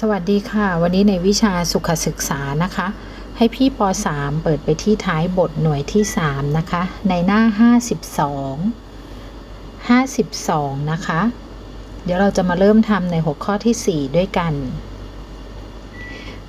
สวัสดีค่ะ วันนี้ในวิชาสุขศึกษานะคะ ให้พี่ป .3 เปิดไปที่ท้ายบทหน่วยที่ 3 นะคะ ในหน้า 52 52 นะคะ เดี๋ยวเราจะมาเริ่มทำในหัวข้อที่ 4 ด้วยกัน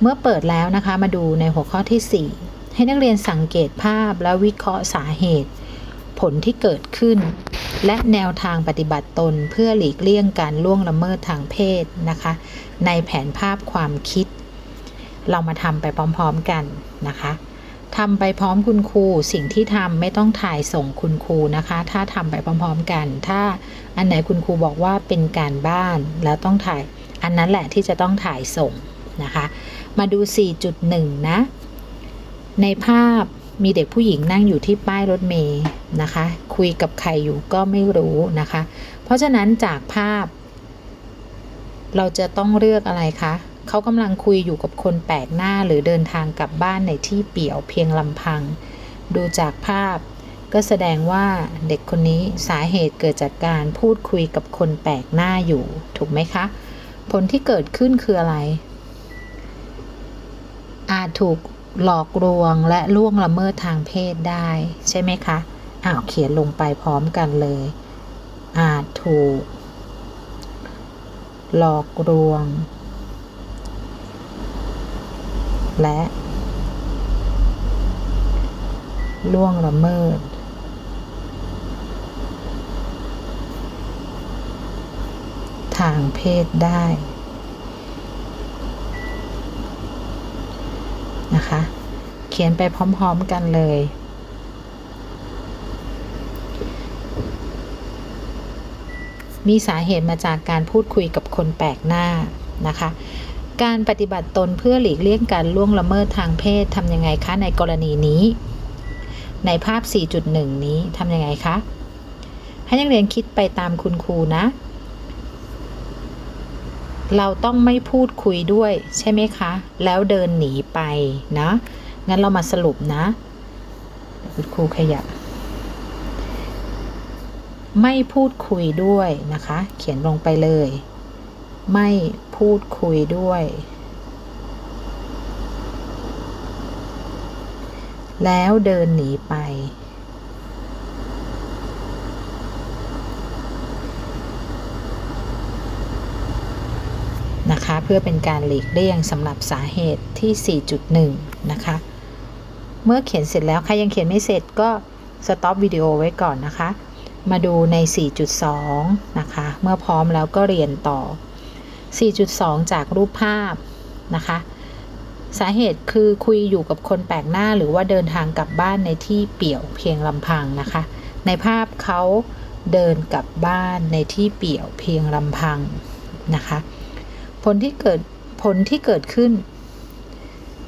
เมื่อเปิดแล้วนะคะมาดูในหัวข้อที่ 4 ให้นักเรียนสังเกตภาพและวิเคราะห์สาเหตุ ผลที่เกิดขึ้น และแนวทางปฏิบัติตนเพื่อหลีกเลี่ยงการล่วงละเมิดทางเพศนะคะ ในแผนภาพความคิด เรามาทำไปพร้อมๆกันนะคะทำไปพร้อมคุณครูสิ่งที่ทำไม่ต้องถ่ายส่งคุณครูนะคะ ถ้าทำไปพร้อมๆกัน ถ้าอันไหนคุณครูบอกว่าเป็นการบ้านแล้วต้องถ่าย อันนั้นแหละที่จะต้องถ่ายส่งนะคะ มาดู 4.1 นะ ในภาพ มีเด็กผู้หญิงนั่งอยู่ที่ป้ายรถเมย์นะคะ คุยกับใครอยู่ก็ไม่รู้นะคะ เพราะฉะนั้นจากภาพ เราจะต้องเลือกอะไรคะเขากำลังคุยอยู่กับคนแปลกหน้าหรือเดินทางกลับบ้านในที่เปี่ยวเพียงลำพัง ดูจากภาพ ก็แสดงว่าเด็กคนนี้สาเหตุเกิดจากการพูดคุยกับคนแปลกหน้าอยู่ ถูกไหมคะ ผลที่เกิดขึ้นคืออะไรอาจถูก หลอกลวงและล่วงละเมิดทางเพศได้ ใช่ไหมคะอ้าวเขียนลงไปพร้อมกันเลย อาจถูก หลอกลวง และ ล่วงละเมิดทางเพศได้ นะคะ เขียนไปพร้อมๆกันเลย มีสาเหตุมาจากการพูดคุยกับคนแปลกหน้านะคะ การปฏิบัติตนเพื่อหลีกเลี่ยงการล่วงละเมิดทางเพศทำยังไงคะในกรณีนี้ ในภาพ 4.1 นี้ทำยังไงคะ ให้นักเรียนคิดไปตามคุณครูนะ เราต้องไม่พูดคุยด้วยใช่ไหมคะ แล้วเดินหนีไปนะ งั้นเรามาสรุปนะคุณครูขยับ ไม่พูดคุยด้วยนะคะ เขียนลงไปเลย ไม่พูดคุยด้วย แล้วเดินหนีไป นะคะ เพื่อเป็นการหลีกเลี่ยงสำหรับสาเหตุที่ 4.1 นะคะ เมื่อเขียนเสร็จแล้วใครยังเขียนไม่เสร็จก็สต็อปวิดีโอไว้ก่อนนะคะ มาดูใน 4.2 นะคะ เมื่อพร้อมแล้วก็เรียนต่อ 4.2 จากรูปภาพนะคะ สาเหตุคือคุยอยู่กับคนแปลกหน้าหรือว่าเดินทางกลับบ้านในที่เปี่ยวเพียงลำพังนะคะ ในภาพเขาเดินกลับบ้านในที่เปี่ยวเพียงลำพังนะคะ ผลที่เกิดผลที่เกิดขึ้น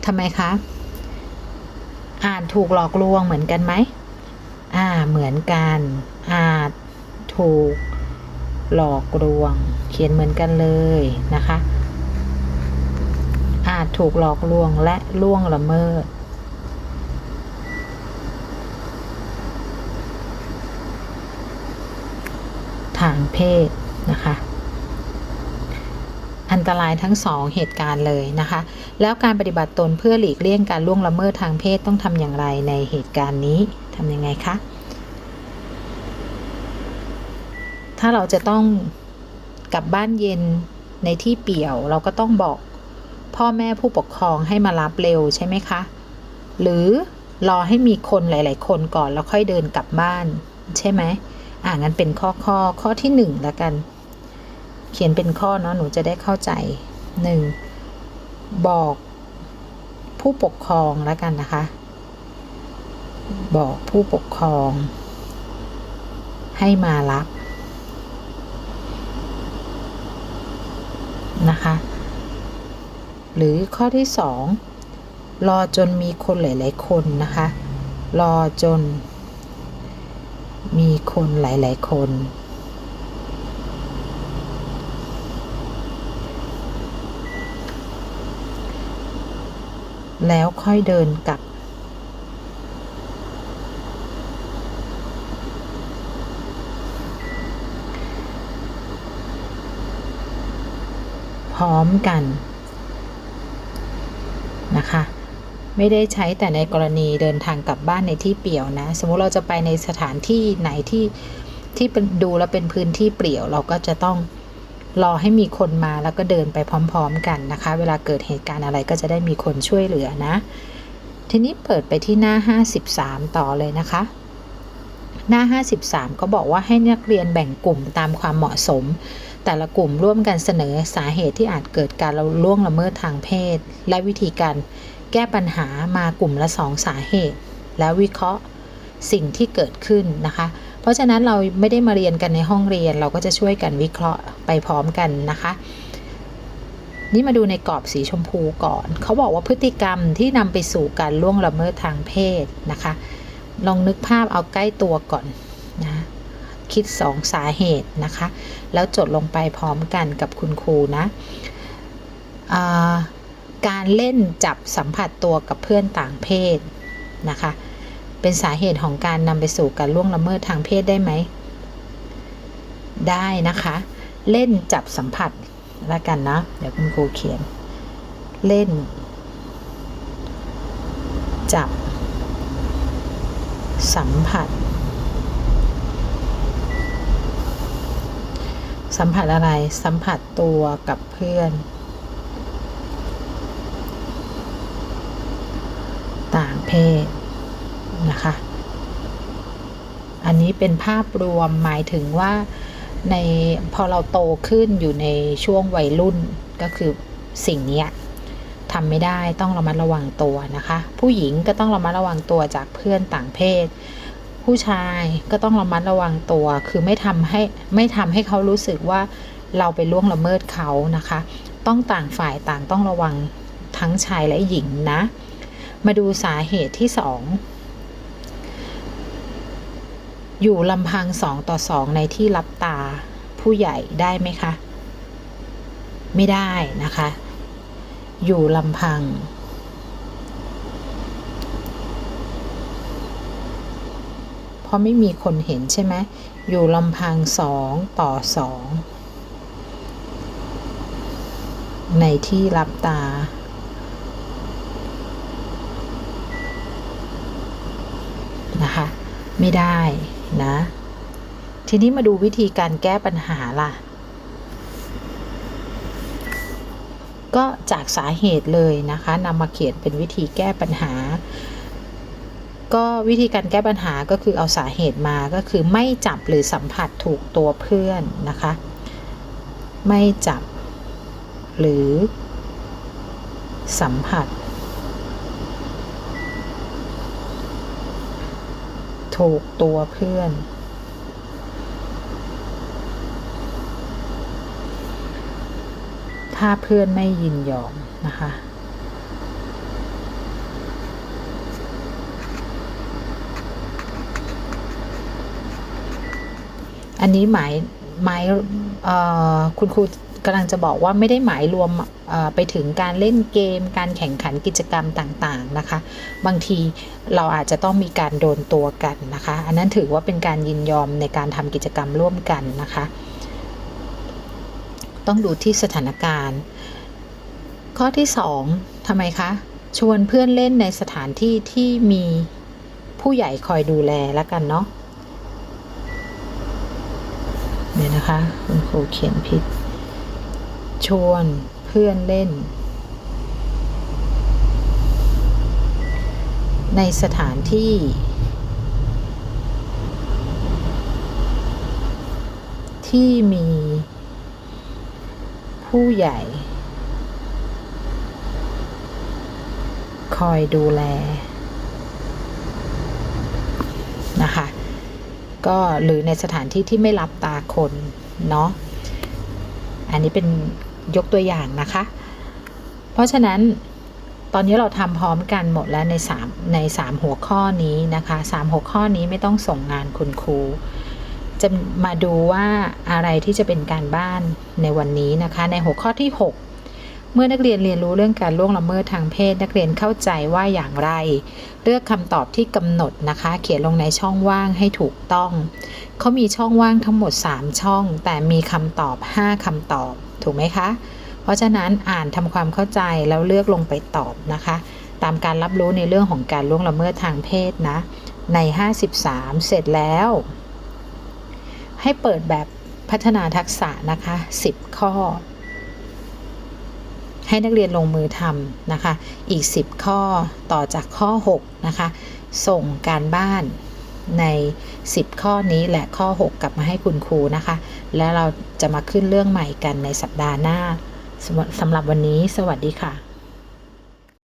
ทำไมคะอ่านถูกหลอกลวงเหมือนกันไหมอ่าเหมือนกัน อาจถูกหลอกลวง เขียนเหมือนกันเลยนะคะ อาจถูกหลอกลวงและล่วงละเมิดทางเพศนะคะ อันตรายทั้งสองเหตุการณ์เลยนะคะ แล้วการปฏิบัติตนเพื่อหลีกเลี่ยงการล่วงละเมิดทางเพศต้องทำอย่างไรในเหตุการณ์นี้ทำยังไงคะ ถ้าเราจะต้องกลับบ้านเย็นในที่เปี่ยว เราก็ต้องบอกพ่อแม่ผู้ปกครองให้มารับเร็วใช่ไหมคะ หรือรอให้มีคนหลาย ๆ คนก่อนแล้วค่อยเดินกลับบ้าน ใช่ไหมอ่างั้นเป็นข้อข้อข้อที่หนึ่งแล้วกัน เขียนเป็นข้อเนาะหนูจะได้เข้าใจหนึ่งบอกผู้ปกครองแล้วกันนะคะ บอกผู้ปกครอง ให้มารับนะคะ หรือข้อที่สองรอจนมีคนหลาย ๆ คนนะคะ รอจนมีคนหลาย ๆ คน แล้วค่อยเดินกลับ พร้อมกันนะคะ ไม่ได้ใช้แต่ในกรณีเดินทางกลับบ้านในที่เปี่ยวนะ สมมุติเราจะไปในสถานที่ไหนที่ที่เป็นดูแล้วเป็นพื้นที่เปลี่ยวเราก็จะต้อง รอให้มีคนมาแล้วก็เดินไปพร้อม ๆ กันนะคะ เวลาเกิดเหตุการณ์อะไรก็จะได้มีคนช่วยเหลือนะ ทีนี้เปิดไปที่หน้า 53 ต่อเลยนะคะ หน้า 53 ก็บอกว่าให้นักเรียนแบ่งกลุ่มตามความเหมาะสม แต่ละกลุ่มร่วมกันเสนอสาเหตุที่อาจเกิดการล่วงละเมิดทางเพศ และวิธีการแก้ปัญหามากลุ่มละสองสาเหตุ แล้ววิเคราะห์สิ่งที่เกิดขึ้นนะคะ เพราะฉะนั้นเราไม่ได้มาเรียนกันในห้องเรียน เราก็จะช่วยกันวิเคราะห์ไปพร้อมกันนะคะ นี่มาดูในกรอบสีชมพูก่อน เขาบอกว่าพฤติกรรมที่นำไปสู่การล่วงละเมิดทางเพศนะคะ ลองนึกภาพเอาใกล้ตัวก่อนนะคิดสองสาเหตุนะคะ แล้วจดลงไปพร้อมกันกับคุณครูนะการเล่นจับสัมผัสตัวกับเพื่อนต่างเพศนะคะ เป็นสาเหตุของการนำไปสู่การล่วงละเมิดทางเพศได้ไหม ได้นะคะ เล่นจับสัมผัสล้วกันนะ เดี๋ยวคุณครูเขียน เล่น จับ สัมผัส สัมผัสอะไร สัมผัสตัวกับเพื่อนต่างเพศนะคะ อันนี้เป็นภาพรวมหมายถึงว่าในพอเราโตขึ้นอยู่ในช่วงวัยรุ่นก็คือสิ่งนี้ทำไม่ได้ต้องระมัดระวังตัวนะคะ ผู้หญิงก็ต้องระมัดระวังตัวจากเพื่อนต่างเพศ ผู้ชายก็ต้องระมัดระวังตัว คือไม่ทำให้ไม่ทำให้เขารู้สึกว่าเราไปล่วงละเมิดเขานะคะ ต้องต่างฝ่ายต่างต้องระวังทั้งชายและหญิงนะ มาดูสาเหตุที่สอง อยู่ลำพังสองต่อสองในที่รับตาผู้ใหญ่ได้ไหมคะ ไม่ได้นะคะ อยู่ลำพัง เพราะไม่มีคนเห็นใช่ไหมอยู่ลำพังสองต่อสองในที่รับตา นะคะ ไม่ได้ นะ ทีนี้มาดูวิธีการแก้ปัญหาล่ะ ก็จากสาเหตุเลยนะคะนำมาเขียนเป็นวิธีแก้ปัญหา ก็วิธีการแก้ปัญหาก็คือเอาสาเหตุมาก็คือไม่จับหรือสัมผัสถูกตัวเพื่อนนะคะ ไม่จับ หรือ สัมผัส ถูกตัวเพื่อน ถ้าเพื่อนไม่ยินยอมนะคะอันนี้หมายหมายคุณครู กำลังจะบอกว่าไม่ได้หมายรวมไปถึงการเล่นเกม การแข่งขันกิจกรรมต่างๆนะคะ บางทีเราอาจจะต้องมีการโดนตัวกันนะคะ อันนั้นถือว่าเป็นการยินยอมในการทำกิจกรรมร่วมกันนะคะ ต้องดูที่สถานการณ์ ข้อที่ 2ทำไมคะ ชวนเพื่อนเล่นในสถานที่ที่มีผู้ใหญ่คอยดูแลแล้วกันเนาะเนี่ยนะคะ คุณครูเขียนผิด ชวนเพื่อนเล่น ในสถานที่ ที่มี ผู้ใหญ่ คอยดูแล นะคะ ก็หรือในสถานที่ที่ไม่รับตาคน เนาะอันนี้เป็น ยกตัวอย่างนะคะ เพราะฉะนั้นตอนนี้เราทำพร้อมกันหมดแล้วใน3ใน3หัวข้อนี้นะคะ3หัวข้อนี้ไม่ต้องส่งงานคุณครู จะมาดูว่าอะไรที่จะเป็นการบ้านในวันนี้นะคะ ในหัวข้อที่ 6 เมื่อนักเรียนเรียนรู้เรื่องการล่วงละเมิดทางเพศ นักเรียนเข้าใจว่าอย่างไร เลือกคำตอบที่กำหนดนะคะ เขียนลงในช่องว่างให้ถูกต้อง เขามีช่องว่างทั้งหมด 3 ช่อง แต่มีคำตอบ 5คำตอบ ถูกไหมคะ เพราะฉะนั้นอ่านทำความเข้าใจแล้วเลือกลงไปตอบนะคะ ตามการรับรู้ในเรื่องของการล่วงละเมิดทางเพศนะ ใน 53 เสร็จแล้ว ให้เปิดแบบพัฒนาทักษะนะคะ 10 ข้อ ให้นักเรียนลงมือทำนะคะ อีก 10 ข้อต่อจากข้อ 6 นะคะ ส่งการบ้านใน 10 ข้อนี้และข้อ 6 กลับมาให้คุณครูนะคะ แล้วเราจะมาขึ้นเรื่องใหม่กันในสัปดาห์หน้าสำหรับสำหรับวันนี้ สวัสดีค่ะ